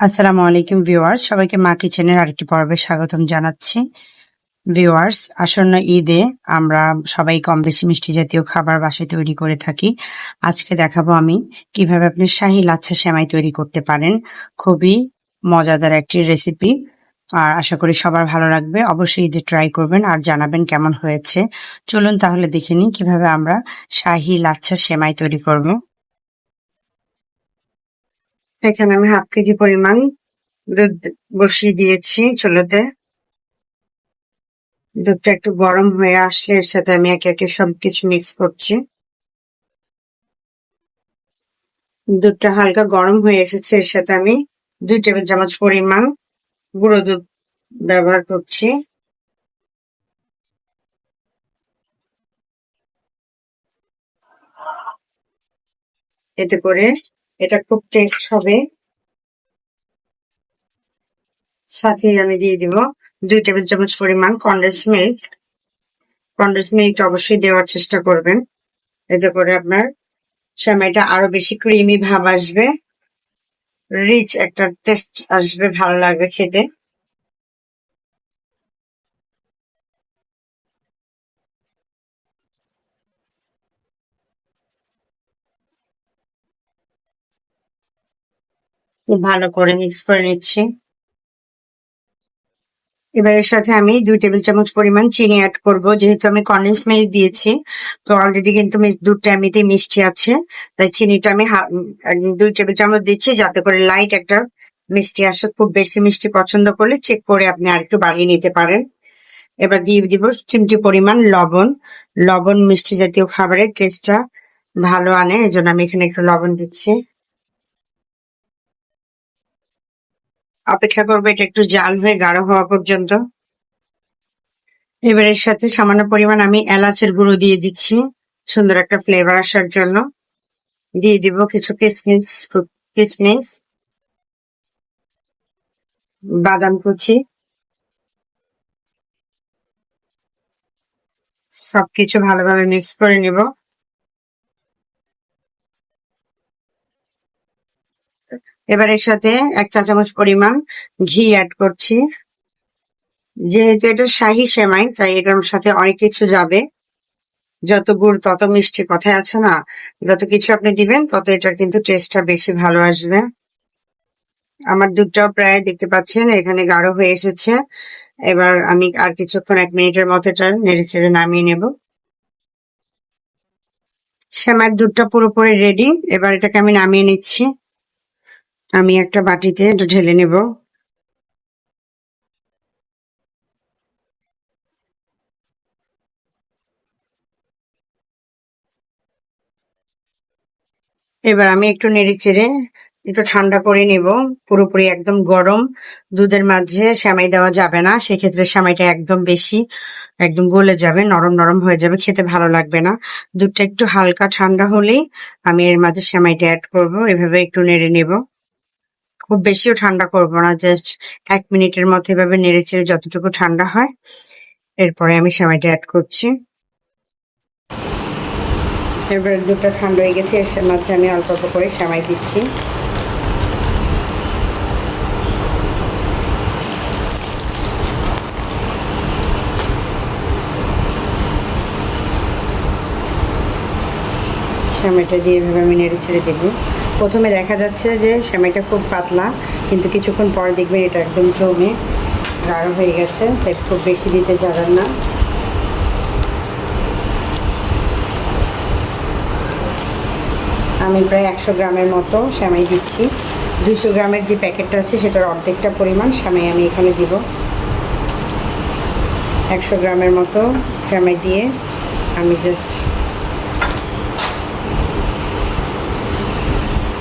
আসসালামু আলাইকুম ভিউয়ার্স, সবাইকে মা কিচেনের আরেকটি পর্বে স্বাগতম জানাচ্ছি। ভিউয়ার্স, আসন্ন ঈদে আমরা সবাই কম বেশি মিষ্টি জাতীয় খাবার বাসায় তৈরি করে থাকি। আজকে দেখাবো আমি কীভাবে আপনি শাহী লাচ্ছা সেমাই তৈরি করতে পারেন। খুবই মজাদার একটি রেসিপি। আর আশা করি সবার ভালো লাগবে। অবশ্যই ঈদে ট্রাই করবেন আর জানাবেন কেমন হয়েছে। চলুন তাহলে দেখে নিই কীভাবে আমরা শাহী লাচ্ছা সেমাই তৈরি করব। এখানে আমি হাফ কেজি পরিমাণ দুধ বসিয়ে দিয়েছি চুলোতে। দুধটা একটু গরম হয়ে আসলে এর সাথে আমি একে একে সবকিছু মিক্স করছি। দুধটা হালকা গরম হয়ে এসেছে, এর সাথে আমি দুই টেবিল চামচ পরিমাণ গুঁড়ো দুধ ব্যবহার করছি। এতে করে এটা খুব টেস্ট হবে। সাথে আমি দিয়ে দিব দুই টেবিল চামচ পরিমাণ কন্ডেন্স মিল্ক কন্ডেন্স মিল্ক অবশ্যই দেওয়ার চেষ্টা করবেন। এতে করে আপনার সেমাইটা আরও বেশি ক্রিমি ভাব আসবে। রিচ একটা টেস্ট আসবে, ভালো লাগবে খেতে। ভালো করে মিক্স করে নিচ্ছি। এবার এর সাথে আমি দুই টেবিল চামচ পরিমাণ চিনি অ্যাড করব। যেহেতু আমি কন্ডেন্স মিল্ক দিয়েছি, তো অলরেডি কিন্তু দুধটা এমনিতেই মিষ্টি আছে। তাই চিনিটা আমি দুই টেবিল চামচ দিচ্ছি যাতে করে লাইট একটা মিষ্টি আসে। খুব বেশি মিষ্টি পছন্দ করলে চেক করে আপনি আরেকটু বাড়িয়ে নিতে পারেন। এবার দিয়ে দিব চিমটি পরিমাণ লবণ। লবণ মিষ্টি জাতীয় খাবারের টেস্টটা ভালো আনে এই জন্য আমি এখানে একটু লবণ দিচ্ছি। অপেক্ষা করব, এটা একটু জাল হয়ে গাঢ় হওয়া পর্যন্ত। এবার এর সাথে সামান্য পরিমাণ আমি এলাচের গুঁড়ো দিয়ে দিচ্ছি, সুন্দর একটা ফ্লেভার আসার জন্য। দিয়ে দিব কিছু কিসমিস কিসমিস, বাদাম কুচি, সবকিছু ভালোভাবে মিক্স করে নিব। এবার এর সাথে এক চা চামচ পরিমাণ ঘি অ্যাড করছি। যেহেতু এটা শাহি সেমাই, তাই এটার সাথে অনেক কিছু যাবে। যত গুড়, তত মিষ্টি কথায় আছে না? যত কিছু আপনি দিবেন, তত এটার কিন্তু টেস্টটা বেশি ভালো আসবে। আমার দুধটাও প্রায় দেখতে পাচ্ছেন, এখানে গাঢ় হয়ে এসেছে। এবার আমি আর কিছুক্ষণ, এক মিনিটের মতো এটা নেড়ে চেড়ে নামিয়ে নেব। শ্যামার দুধটা পুরোপুরি রেডি এবার এটাকে আমি নামিয়ে নিচ্ছি। আমি একটা বাটিতে এটা ঢেলে নেব। এবার আমি একটু নেড়ে চেড়ে একটু ঠান্ডা করে নেব। পুরোপুরি একদম গরম। দুধের মাঝে সেমাই দেওয়া যাবে না, সেক্ষেত্রে সেমাইটা একদম বেশি, একদম গলে যাবে, নরম নরম হয়ে যাবে, খেতে ভালো লাগবে না। দুধটা একটু হালকা ঠান্ডা হলেই আমি এর মাঝে সেমাইটা অ্যাড করব। এভাবে একটু নেড়ে নেব। খুব বেশিও ঠান্ডা করব না জাস্ট এক মিনিটের মধ্যে এভাবে নেড়ে চেড়ে যতটুকু ঠান্ডা হয়, এরপরে আমি সেমাইটা অ্যাড করছি। এবার দুধটা ঠান্ডা হয়ে গেছে, এর মাঝে আমি অল্প অল্প করে সেমাই দিচ্ছি। সেমাইটা দিয়ে এভাবে আমি নেড়ে ছেড়ে দেবো। প্রথমে দেখা যাচ্ছে যে সেমাইটা খুব পাতলা, কিন্তু কিছুক্ষণ পরে দেখবেন এটা একদম জমে গাঢ় হয়ে গেছে, তাই খুব বেশি দিতে যাবেন না। আমি প্রায় একশো গ্রামের মতো সেমাই দিচ্ছি। দুশো গ্রামের যে প্যাকেটটা আছে সেটার অর্ধেকটা পরিমাণ সেমাই আমি এখানে দিব। একশো গ্রামের মতো সেমাই দিয়ে আমি জাস্ট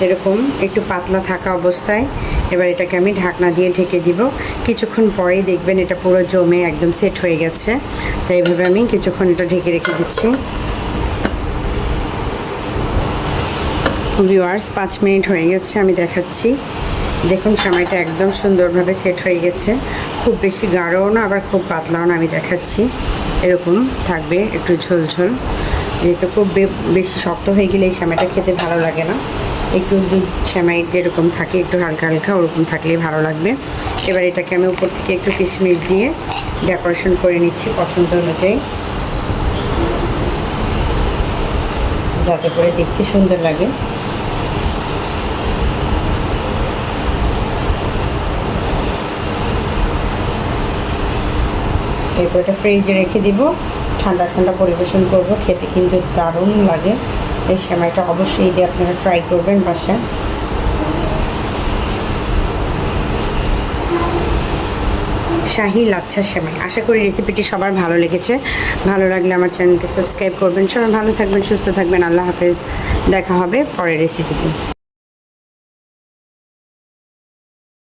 এরকম একটু পাতলা থাকা অবস্থায় এবার এটাকে আমি ঢাকনা দিয়ে ঢেকে দিব। কিছুক্ষণ পরেই দেখবেন এটা পুরো জমে একদম সেট হয়ে গেছে। তাই এইভাবে আমি কিছুক্ষণ এটা ঢেকে রেখে দিচ্ছি। ভিউয়ার্স, পাঁচ মিনিট হয়ে গেছে, আমি দেখাচ্ছি। দেখুন সময়টা একদম সুন্দরভাবে সেট হয়ে গেছে। খুব বেশি গাঢ়ও না, আবার খুব পাতলাও না, আমি দেখাচ্ছি। এরকম থাকবে একটু ঝোল ঝোল যেহেতু খুব বেশি শক্ত হয়ে গেলে এই সময়টা খেতে ভালো লাগে না। একটু দুধ সেমাই যেরকম থাকে, একটু হালকা হালকা ওরকম থাকলেই ভালো লাগবে। এবার এটাকে আমি উপর থেকে একটু কিশমিশ দিয়ে ডেকোরেশন করে নিচ্ছি পছন্দ অনুযায়ী। যাতে করে দেখতে সুন্দর লাগে। এরপর এটা ফ্রিজে রেখে দিব। ঠান্ডা ঠান্ডা পরিবেশন করব, খেতে কিন্তু দারুণ লাগে। এই সেমাইটা অবশ্যই দিয়ে আপনারা ট্রাই করবেন বাসায়। শাহি লাচ্ছা সেমাই। আশা করি রেসিপিটি সবার ভালো লেগেছে। ভালো লাগলে আমার চ্যানেলকে সাবস্ক্রাইব করবেন। সবাই ভালো থাকবেন, সুস্থ থাকবেন। আল্লাহ হাফেজ। দেখা হবে পরের রেসিপিতে